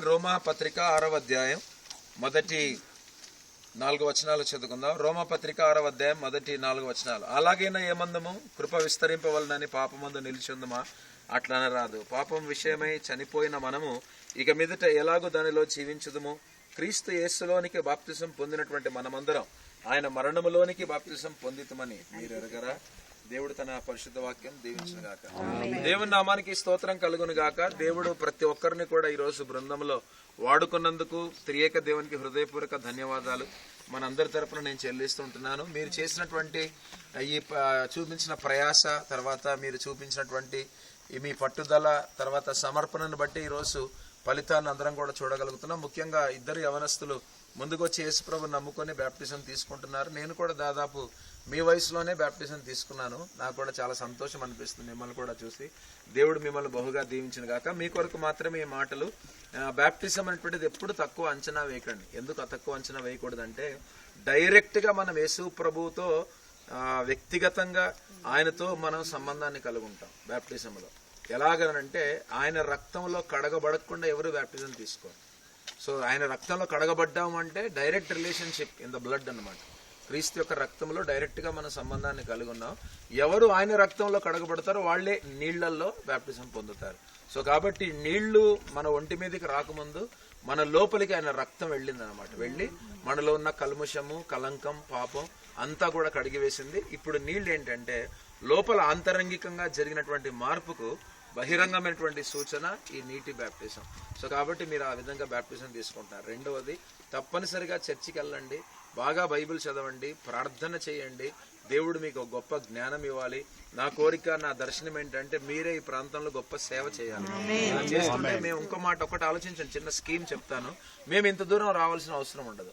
రోమా పత్రిక ఆరవ అధ్యాయం మొదటి నాలుగు వచనాలు చదువుకుందాం. రోమా పత్రిక ఆరవ అధ్యాయం మొదటి నాలుగు వచనాలు. అలాగైనా ఏమందము? కృప విస్తరింపవలనని పాపమందు నిలిచిందమా? అట్లన రాదు. పాపం విషయమై చనిపోయిన మనము ఇక మీదట ఎలాగో దానిలో జీవించుదుము? క్రీస్తు యేసులోనికి బాప్తిసం పొందినటువంటి మనమందరం ఆయన మరణములోనికి బాప్తిసం పొందితమని మీరు ఎరగరా దేవుడు తన పరిశుద్ధ వాక్యం దీవించిన గాక. దేవుని నామానికి స్తోత్రం కలుగును గాక. దేవుడు ప్రతి ఒక్కరిని కూడా ఈ రోజు బృందంలో వాడుకున్నందుకు త్రియేక దేవునికి హృదయపూర్వక ధన్యవాదాలు. మనందరి తరపున నేను చెల్లిస్తుంటున్నాను మీరు చేసినటువంటి ఈ చూపించిన ప్రయాస తర్వాత మీరు చూపించినటువంటి మీ పట్టుదల తర్వాత సమర్పణను బట్టి ఈరోజు ఫలితాన్ని అందరం కూడా చూడగలుగుతున్నాం. ముఖ్యంగా ఇద్దరు యవనస్తులు ముందుకు వచ్చి యేసుప్రభు నమ్ముకొని బ్యాప్టిజం తీసుకుంటున్నారు. నేను కూడా దాదాపు మీ వయసులోనే బ్యాప్టిజం తీసుకున్నాను. నాకు కూడా చాలా సంతోషం అనిపిస్తుంది మిమ్మల్ని కూడా చూసి. దేవుడు మిమ్మల్ని బహుగా దీవించిన గాక. మీ కొరకు మాత్రమే ఈ మాటలు. బ్యాప్టిజం అనేటువంటిది ఎప్పుడు తక్కువ అంచనా వేయకండి. ఎందుకు తక్కువ అంచనా వేయకూడదంటే డైరెక్ట్గా మనం యేసు ప్రభుతో వ్యక్తిగతంగా ఆయనతో మనం సంబంధాన్ని కలిగి ఉంటాం బ్యాప్టిజంలో ఎలాగనంటే ఆయన రక్తంలో కడగబడకుండా ఎవరు బ్యాప్టిజం తీసుకోరు. సో ఆయన రక్తంలో కడగబడ్డామంటే direct relationship in the blood అనమాట క్రీస్తు యొక్క రక్తంలో డైరెక్ట్గా మన సంబంధాన్ని కలిగి ఉన్నాం. ఎవరు ఆయన రక్తంలో కడగబడతారో వాళ్ళే నీళ్ళలో బ్యాప్టిజం పొందుతారు. సో కాబట్టి నీళ్ళు మన ఒంటి మీదకి రాకముందు మన లోపలికి ఆయన రక్తం వెళ్ళింది అనమాట వెళ్ళి మనలో ఉన్న కల్ముషము కలంకం పాపం అంతా కూడా కడిగివేసింది. ఇప్పుడు నీళ్ళు ఏంటంటే లోపల ఆంతరంగికంగా జరిగినటువంటి మార్పుకు బహిరంగమైనటువంటి సూచన ఈ నీటి బ్యాప్టిజం. సో కాబట్టి మీరు ఆ విధంగా బ్యాప్టిజం తీసుకుంటారు రెండవది తప్పనిసరిగా చర్చికి వెళ్ళండి బాగా బైబిల్ చదవండి ప్రార్థన చేయండి దేవుడు మీకు ఒక గొప్ప జ్ఞానం ఇవ్వాలి. నా కోరిక నా దర్శనం ఏంటంటే మీరే ఈ ప్రాంతంలో గొప్ప సేవ చేయాలి. చేస్తుంటే మేము ఇంకో మాట ఒకటి ఆలోచించండి చిన్న స్కీమ్ చెప్తాను. మేము ఇంత దూరం రావాల్సిన అవసరం ఉండదు.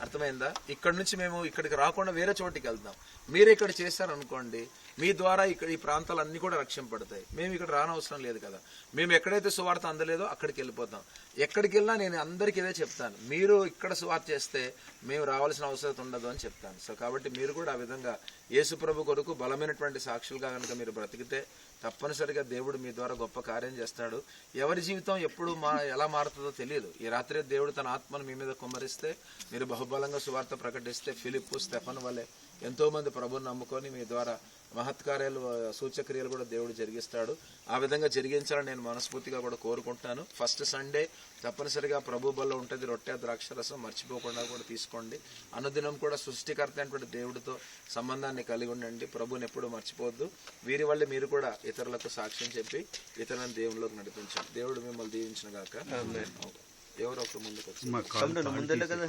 అర్థమైందా? ఇక్కడ నుంచి మేము ఇక్కడికి రాకుండా వేరే చోటికి వెళ్దాం. మీరు ఇక్కడ చేశారనుకోండి మీ ద్వారా ఇక్కడ ఈ ప్రాంతాలన్నీ కూడా రక్షింపడతాయి మేము ఇక్కడ రానవసరం లేదు కదా. మేము ఎక్కడైతే సువార్త అందలేదో అక్కడికి వెళ్ళిపోతాం. ఎక్కడికి వెళ్ళినా నేను అందరికీ ఇదే చెప్తాను. మీరు ఇక్కడ సువార్త చేస్తే మేము రావాల్సిన అవసరం ఉండదు అని చెప్తాను. సో కాబట్టి మీరు కూడా ఆ విధంగా యేసుప్రభు కొరకు బలమైనటువంటి సాక్షులుగా కనుక మీరు బ్రతికితే తప్పనిసరిగా దేవుడు మీ ద్వారా గొప్ప కార్యం చేస్తాడు. ఎవరి జీవితం ఎప్పుడు మా ఎలా మారుతుందో తెలియదు. ఈ రాత్రి దేవుడు తన ఆత్మను మీ మీద కుమ్మరిస్తే మీరు బహుబలంగా సువార్త ప్రకటిస్తే ఫిలిప్ స్టెఫన్ వలె ఎంతోమంది ప్రభుని నమ్ముకొని మీ ద్వారా మహత్కార్యాలు సూచక్రియలు కూడా దేవుడు జరిగిస్తాడు. ఆ విధంగా జరిగించాలని నేను మనస్ఫూర్తిగా కూడా కోరుకుంటున్నాను. ఫస్ట్ సండే తప్పనిసరిగా ప్రభు బల్ల ఉంటుంది. రొట్టె ద్రాక్షరసం మర్చిపోకుండా కూడా తీసుకోండి. అనుదినం కూడా సృష్టికర్త అయినటువంటి దేవుడితో సంబంధాన్ని కలిగి ఉండండి. ప్రభుని ఎప్పుడు మర్చిపోవద్దు. వీరి వల్ల మీరు కూడా ఇతరులకు సాక్ష్యం చెప్పి ఇతరులను దేవుళ్ళకి నడిపించండి. దేవుడు మిమ్మల్ని దీవించిన గాక. ఎవరో ఒకరు ముందుకు వచ్చి ముందలే కదా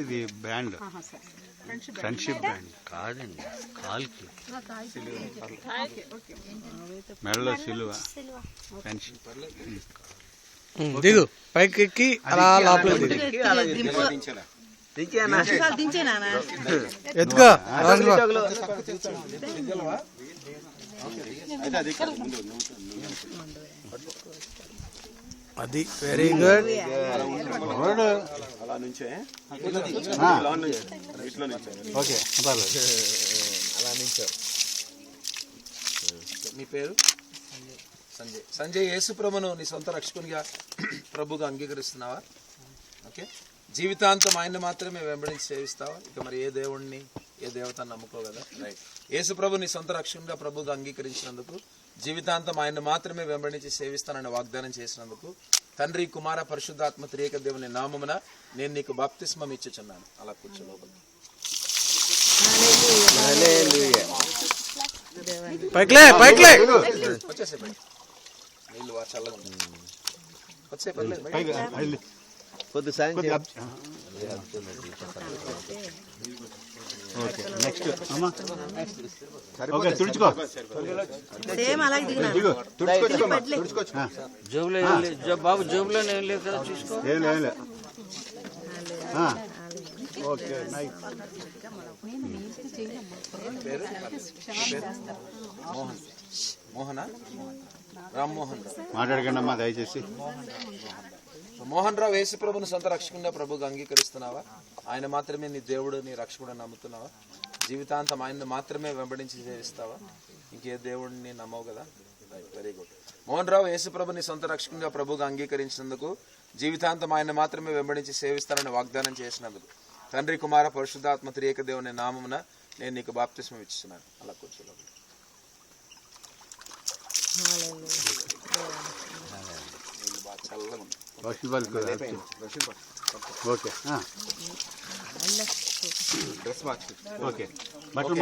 ఇది బ్యాండ్. Friendship band. కాదండి కాల్కి. మెడలో సిలువ. ఫ్రెండ్షిప్. దిగు. పైకి ఎక్కి అలా లోపలికి దిగు. ఎత్తుకో. అది వెరీ గుడ్ ఓకే అలా నుంచో. మీ పేరు? సంజయ్. సంజయ్ యేసు ప్రభును నీ సొంత రక్షకునిగా ప్రభుగా అంగీకరిస్తున్నావా? ఓకే. జీవితాంతం ఆయన మాత్రమే వెంబడించి సేవిస్తావా? ఇక మరి ఏ దేవుణ్ణి ఏ దేవతను నమ్ముకో కదా? రైట్ యేసు ప్రభు నీ సొంత రక్షకునిగా ప్రభుగా అంగీకరించినందుకు జీవితాంతం ఆయన మాత్రమే వెంబడించి సేవిస్తానని వాగ్దానం చేసినందుకు తండ్రి కుమార పరిశుద్ధాత్మ త్రియక దేవుని నామమున నేను నీకు బాప్తిస్మం ఇచ్చుచున్నాను. అలా కూర్చో వచ్చేసే వచ్చే పర్లేదు. కొద్ది సాయం ఓకే నెక్స్ట్ అమ్మా. ఓకే తుడుచుకో. దిగు జోబులో బాబు జోబులో ఏం లేదు కదా చూసుకో. ఏం ఓకే నైస్ మోహన్ మోహనా రామ్మోహన్ మాట్లాడకండి అమ్మా దయచేసి. మోహన్ రావు యేసు ప్రభుని సొంత రక్షకుండా ప్రభుగా అంగీకరిస్తున్నావా? ఆయన మాత్రమే నీ దేవుడు నీ రక్షకుడు నమ్ముతున్నావా? జీవితాంతం ఆయనను మాత్రమే వెంబడించి సేవిస్తావా ఇంకే దేవుడిని నమ్మవు కదా? వెరీ గుడ్ మోహన్ రావు యేసుప్రభుని సొంత రక్షకంగా ప్రభుగా అంగీకరించినందుకు జీవితాంతం ఆయన మాత్రమే వెంబడించి సేవిస్తారని వాగ్దానం చేసినందుకు తండ్రి కుమార పరిశుద్ధాత్మ త్రియక దేవుని నామమున నేను నీకు బాప్తిస్మం ఇస్తున్నాను అలా కూర్చోలేదు వర్షం పడుతుంది ఓకే. ఓకే బట్టలు